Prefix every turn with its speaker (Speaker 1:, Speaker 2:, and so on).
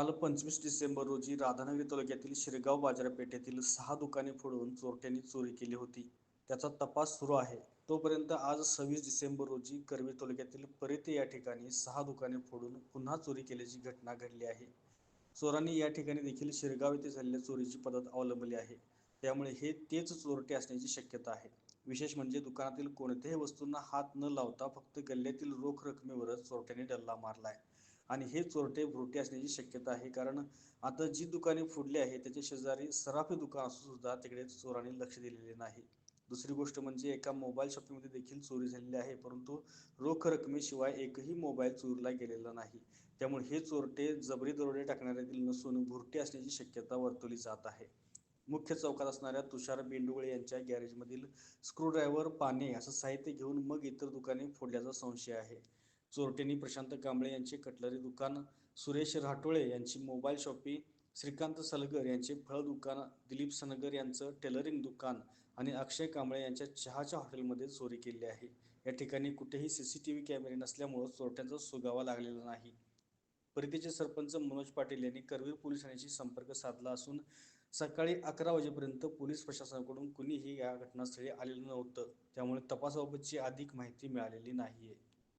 Speaker 1: काल पंचवीस डिसेंबर रोजी राधानगरी तालुक्यातील शिरगाव बाजारपेठेतील सहा दुकाने फोडून चोरट्यांनी चोरी केली होती. त्याचा तपास सुरू आहे. तोपर्यंत आज सव्वीस डिसेंबर रोजी करवीर तालुक्यातील परिते या ठिकाणी सहा दुकाने फोडून पुन्हा चोरी केल्याची घटना घडली आहे. चोरांनी या ठिकाणी देखील शिरगाव येथे झालेल्या चोरीची पद्धत अवलंबली आहे. त्यामुळे हे तेच चोरटे असण्याची शक्यता आहे. विशेष म्हणजे दुकानातील कोणत्याही वस्तूंना हात न लावता फक्त गल्ल्यातील रोख रकमेवरच चोरट्यांनी डल्ला मारलाय. आणि हे चोरटे भुरटे असण्याची शक्यता आहे. कारण आता जी दुकाने फोडली आहे त्याच्या शेजारी सराफी दुकान असून सुद्धा तिकडे चोरांनी लक्ष दिलेले नाही. दुसरी गोष्ट म्हणजे एका मोबाईल शॉपीमध्ये देखील चोरी झालेली आहे परंतु रोख रकमेशिवाय एकही मोबाईल चोरीला गेलेला नाही. त्यामुळे हे चोरटे जबरी दरोडे टाकणाऱ्यातील नसून भुरटे असण्याची शक्यता वर्तवली जात आहे. मुख्य चौकात असणाऱ्या तुषार बेंडुगळे यांच्या गॅरेजमधील स्क्रूड्रायव्हर पाने असं साहित्य घेऊन मग इतर दुकाने फोडल्याचा संशय आहे. चोरटेनी प्रशांत कांबळे यांचे कटलरी दुकान सुरेश राठोळे यांची मोबाईल शॉपी श्रीकांत सलगर यांचे फळ दुकान दिलीप सनगर यांचं टेलरिंग दुकान आणि अक्षय कांबळे यांच्या चहाच्या हॉटेलमध्ये चोरी केली आहे. या ठिकाणी कुठेही सी सी टी व्ही कॅमेरे नसल्यामुळं चोरट्यांचा सुगावा लागलेला नाही. परितीचे सरपंच मनोज पाटील यांनी करवीर पोलीस ठाण्याशी संपर्क साधला असून सकाळी अकरा वाजेपर्यंत पोलीस प्रशासनाकडून कुणीही या घटनास्थळी आलेलं नव्हतं. त्यामुळे तपासाबाबतची अधिक माहिती मिळालेली नाहीये.